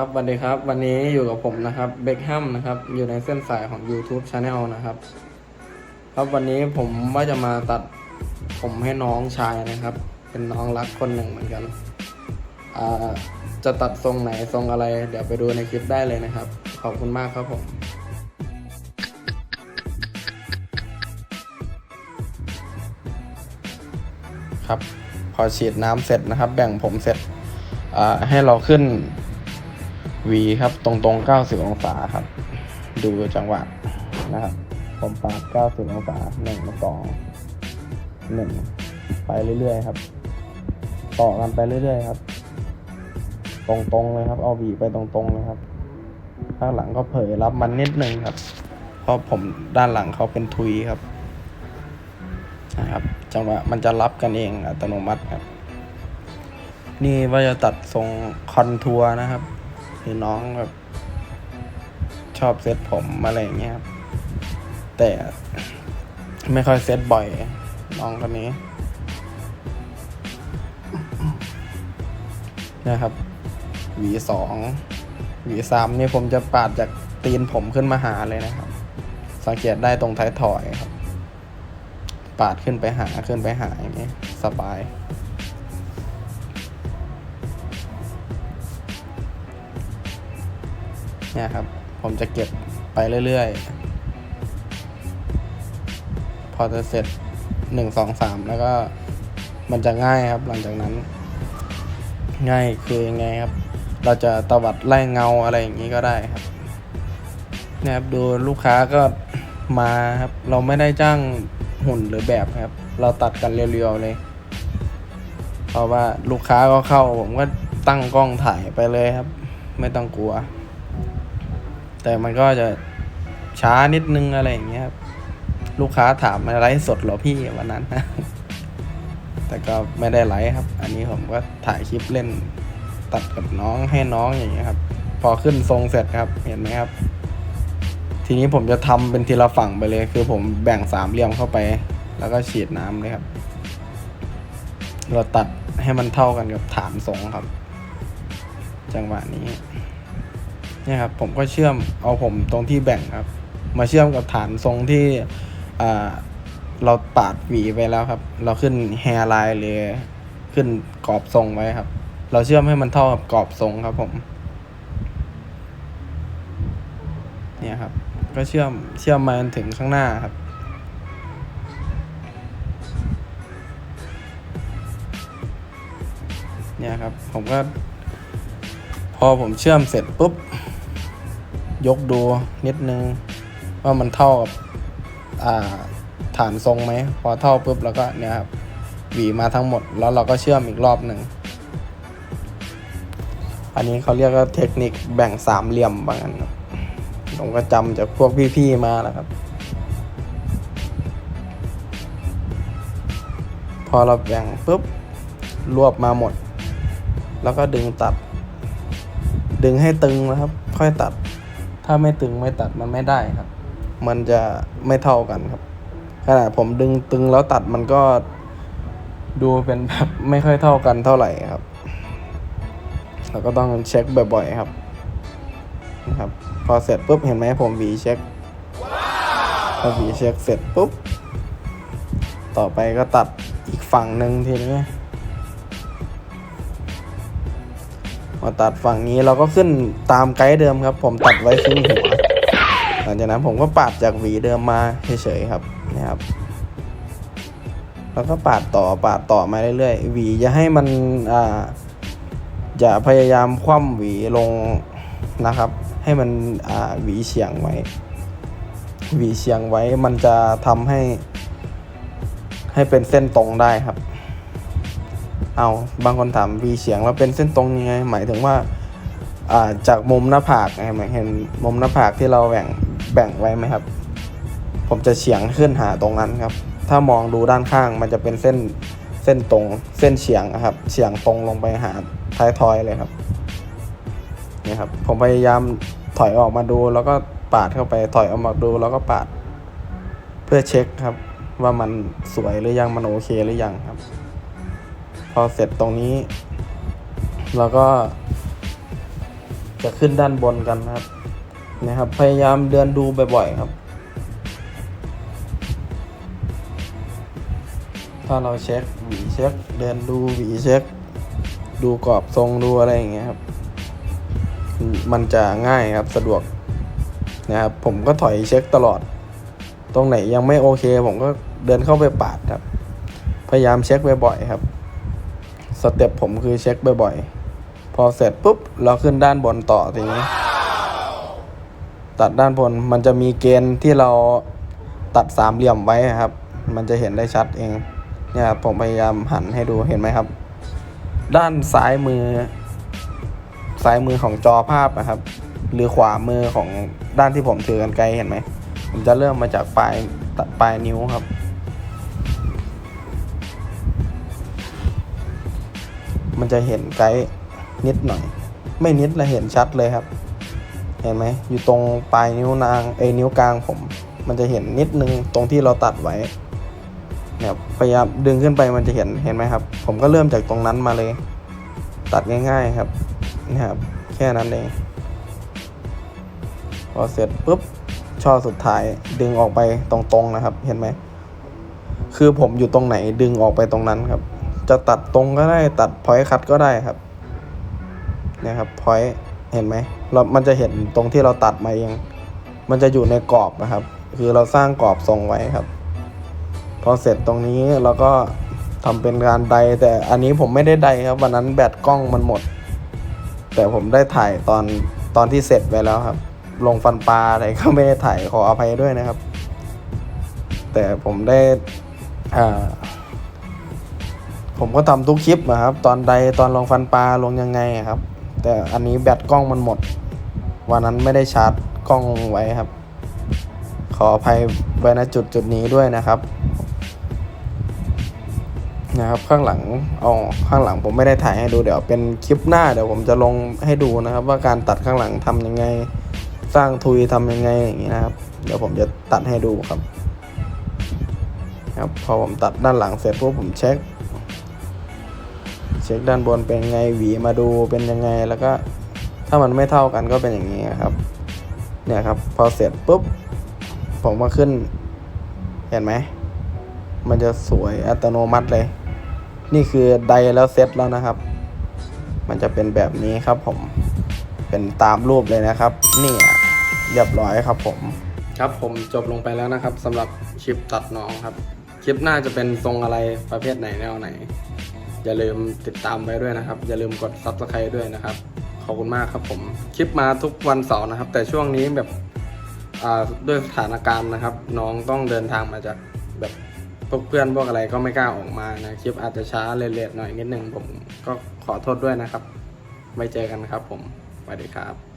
ครับสวัสดีครับวันนี้อยู่กับผมนะครับเบคแฮมนะครับอยู่ในเส้นสายของ YouTube Channel นะครับ ครับวันนี้ผมว่าจะมาตัดผมให้น้องชายนะครับ เป็นน้องรักคนหนึ่งเหมือนกันอ่าจะตัดทรงไหนทรงอะไร เดี๋ยวไปดูในคลิปได้เลยนะครับ ขอบคุณมากครับผมครับ พอฉีดน้ำเสร็จนะครับ แบ่งผมเสร็จอ่าให้เราขึ้น V ครับตรงตรง90 องศาครับ ดูจังหวะนะครับผมปาด90 องศาหนึ่งสองหนึ่งไปเรื่อยๆครับ ต่อกันไปเรื่อยๆครับ ตรงๆเลยครับ เอา V ไปตรงๆเลยครับ ข้างหลังก็เผยรับมันนิดนึงครับ เพราะผมด้านหลังเขาเป็นทุยครับนะครับ จังหวะมันจะรับกันเองอัตโนมัติครับ นี่ว่าจะตัดทรงคอนทัวร์นะครับ คือน้องแบบชอบเซ็ตผมอะไรอย่างเงี้ยครับแต่ไม่ค่อยเซ็ตบ่อยน้องคนนี้นะครับหวีสองหวีสามนี่ผมจะปาดจากตีนผมขึ้นมาหาเลยนะครับ สังเกตได้ตรงท้ายถอยครับ ปาดขึ้นไปหาขึ้นไปหาอย่างนี้สบาย เนี่ยครับ ผมจะเก็บไปเรื่อยๆ พอจะเสร็จหนึ่งสองสามแล้วก็มันจะง่ายครับ หลังจากนั้น ง่ายคือยังไงครับ เราจะตวัดไล่เงาอะไรอย่างนี้ก็ได้ครับเนี่ยครับดูลูกค้าก็มาครับ เราไม่ได้จ้างหุ่นหรือแบบครับ เราตัดกันเรียวๆเลย เพราะว่าลูกค้าก็เข้า ผมก็ตั้งกล้องถ่ายไปเลยครับ ไม่ต้องกลัว แต่มันก็จะช้านิดนึงอะไรอย่างเงี้ยครับลูกค้าถามมาไลฟ์สดเหรอพี่วันนั้นแต่ก็ไม่ได้ไลฟ์ครับ อันนี้ผมก็ถ่ายคลิปเล่นตัดกับน้องให้น้องอย่างเงี้ยครับ พอขึ้นทรงเสร็จครับ เห็นไหมครับ ทีนี้ผมจะทำเป็นทีละฝั่งไปเลย คือผมแบ่งสามเหลี่ยมเข้าไป แล้วก็ฉีดน้ำเลยครับ เราตัดให้มันเท่ากันกับฐานทรงครับ จังหวะนี้ เนี่ยครับผมก็เชื่อมเอาผมตรงที่แบ่งครับ มาเชื่อมกับฐานทรงที่เราปาดหวีไปแล้วครับ เราขึ้นแฮร์ไลน์หรือขึ้นกรอบทรงไว้ครับ เราเชื่อมให้มันเท่ากับกรอบทรงครับผมเนี่ยครับ ก็เชื่อมเชื่อมมาจนถึงข้างหน้าครับเนี่ยครับ ผมก็ พอผมเชื่อมเสร็จปุ๊บ ยกดูนิดนึง ว่ามันเท่ากับฐานทรงไหม พอเท่าปุ๊บแล้วก็เนี่ยครับหวีมาทั้งหมดแล้วเราก็เชื่อมอีกรอบหนึ่ง อันนี้เขาเรียกว่าเทคนิคแบ่งสามเหลี่ยมบางอันครับผมก็จำจากพวกพี่ๆมาแล้วครับ พอเราแบ่งปุ๊บรวบมาหมด แล้วก็ดึงตัด ดึงให้ตึงนะครับ ค่อยตัด ถ้าไม่ตึงไม่ตัดมันไม่ได้ครับ มันจะไม่เท่ากันครับขณะผมดึงตึงแล้วตัดมันก็ดูเป็นแบบไม่ค่อยเท่ากันเท่าไหร่ครับเราก็ต้องเช็คบ่อย ๆ ครับนะครับ พอเสร็จปุ๊บเห็นไหมผมวีเช็คพอวีเช็คเสร็จปุ๊บ ต่อไปก็ตัดอีกฝั่งหนึ่งทีนี้ มาตัดฝั่งนี้เราก็ขึ้นตามไกด์เดิมครับ ผมตัดไว้ครึ่งหัวหลังจากนั้นผมก็ปาดจากหวีเดิมมาเฉยๆครับนะครับ แล้วก็ปาดต่อปาดต่อมาเรื่อยๆหวีจะให้มันอ่าอย่าพยายามคว่ำหวีลงนะครับ ให้มันอ่าหวีเฉียงไว้หวีเฉียงไว้มันจะทำให้ ให้เป็นเส้นตรงได้ครับ เอาบางคนถามวีเฉียงแล้วเป็นเส้นตรงยังไง หมายถึงว่าจากมุมหน้าผากไงหมเห็นมุมหน้าผากที่เราแบ่งแบ่งไว้ไหมครับ ผมจะเฉียงขึ้นหาตรงนั้นครับ ถ้ามองดูด้านข้างมันจะเป็นเส้นเส้นตรงเส้นเฉียงอะครับเฉียงตรงลงไปหาท้ายทอยเลยครับนี่ครับผมพยายามถอยออกมาดูแล้วก็ปาดเข้าไปถอยออกมาดูแล้วก็ปาด เพื่อเช็คครับ ว่ามันสวยหรือยังมันโอเคหรือยังครับ อเสร็จตรงนี้ เราก็ จะขึ้นด้านบนกันนะครับ นะครับ พยายามเดินดูบ่อยๆครับ ถ้าเราเช็คหวีเช็ค เดินดูหวีเช็ค ดูกรอบทรงดูอะไรอย่างเงี้ยครับ มันจะง่ายครับสะดวกนะครับ ผมก็ถอยเช็คตลอด ตรงไหนยังไม่โอเค ผมก็เดินเข้าไปปาดครับ พยายามเช็คบ่อยๆครับ สเต็ปผมคือเช็คบ่อยๆ พอเสร็จปุ๊บ เราขึ้นด้านบนต่อทีนี้ ตัดด้านบนมันจะมีเกณฑ์ที่เราตัดสามเหลี่ยมไว้ครับ มันจะเห็นได้ชัดเอง เนี่ยครับผมพยายามหันให้ดูเห็นไหมครับ ด้านซ้ายมือ ซ้ายมือของจอภาพนะครับ หรือขวามือของด้านที่ผมถือกันไกลเห็นไหมผมจะเริ่มมาจากปลายปลายนิ้วครับ มันจะเห็นไกด์นิดหน่อย ไม่นิดละเห็นชัดเลยครับ เห็นไหมอยู่ตรงปลายนิ้วนางเอนิ้วกลางผม มันจะเห็นนิดนึงตรงที่เราตัดไว้เนี่ยพยายามดึงขึ้นไปมันจะเห็นเห็นไหมครับ ผมก็เริ่มจากตรงนั้นมาเลย ตัดง่าย ๆครับนี่ครับแค่นั้นเองพอเสร็จปุ๊บช่อสุดท้ายดึงออกไปตรงๆนะครับ เห็นไหมคือผมอยู่ตรงไหนดึงออกไปตรงนั้นครับ จะตัดตรงก็ได้ตัดพอยต์คัดก็ได้ครับนี่ยครับพอยต์เห็นไหมเรา มันจะเห็นตรงที่เราตัดมาเอง มันจะอยู่ในกรอบนะครับ คือเราสร้างกรอบทรงไว้ครับ พอเสร็จตรงนี้เราก็ทำเป็นการไดแต่อันนี้ผมไม่ได้ไดครับวันนั้นแบตกล้องมันหมด แต่ผมได้ถ่ายตอนตอนที่เสร็จไปแล้วครับ ลงฟันปลาอะไรก็ไม่ได้ถ่ายขออภัยด้วยนะครับ แต่ผมได้อ่า ผมก็ทำทุกคลิปนะครับ ตอนใดตอนลงฟันปลาลงยังไงครับ แต่อันนี้แบตกล้องมันหมด วันนั้นไม่ได้ชาร์จกล้องไว้ครับ ขออภัยไว้ณจุดจุดนี้ด้วยนะครับ นะครับ ข้างหลังเอาข้างหลังผมไม่ได้ถ่ายให้ดูเดี๋ยวเป็นคลิปหน้าเดี๋ยวผมจะลงให้ดูนะครับ ว่าการตัดข้างหลังทำยังไง สร้างทุยทำยังไงอย่างนี้นะครับ เดี๋ยวผมจะตัดให้ดูครับ ครับพอผมตัดด้านหลังเสร็จปุ๊บผมเช็ค เช็คด้านบนเป็นไงหวีมาดูเป็นยังไงแล้วก็ถ้ามันไม่เท่ากันก็เป็นอย่างนี้ครับ เนี่ยครับ พอเสร็จปุ๊บ ผมมาขึ้น เห็นไหม มันจะสวยอัตโนมัติเลย นี่คือไดแล้วเซตแล้วนะครับ มันจะเป็นแบบนี้ครับผม เป็นตามรูปเลยนะครับ นี่เรียบร้อยครับผม ครับผมจบลงไปแล้วนะครับสำหรับคลิปตัดน้องครับ คลิปหน้าจะเป็นทรงอะไรประเภทไหนแนวไหน อย่าลืมติดตามไว้ด้วยนะครับ อย่าลืมกด subscribe ด้วยนะครับ ขอบคุณมากครับผม คลิปมาทุกวันเสาร์นะครับ แต่ช่วงนี้แบบด้วยสถานการณ์นะครับ น้องต้องเดินทางมาจากแบบพวกเพื่อนพวกอะไรก็ไม่กล้าออกมานะคลิปอาจจะช้าเลทๆหน่อยนิดนึงผมก็ขอโทษด้วยนะครับ ไว้เจอกันครับผมสวัสดีครับ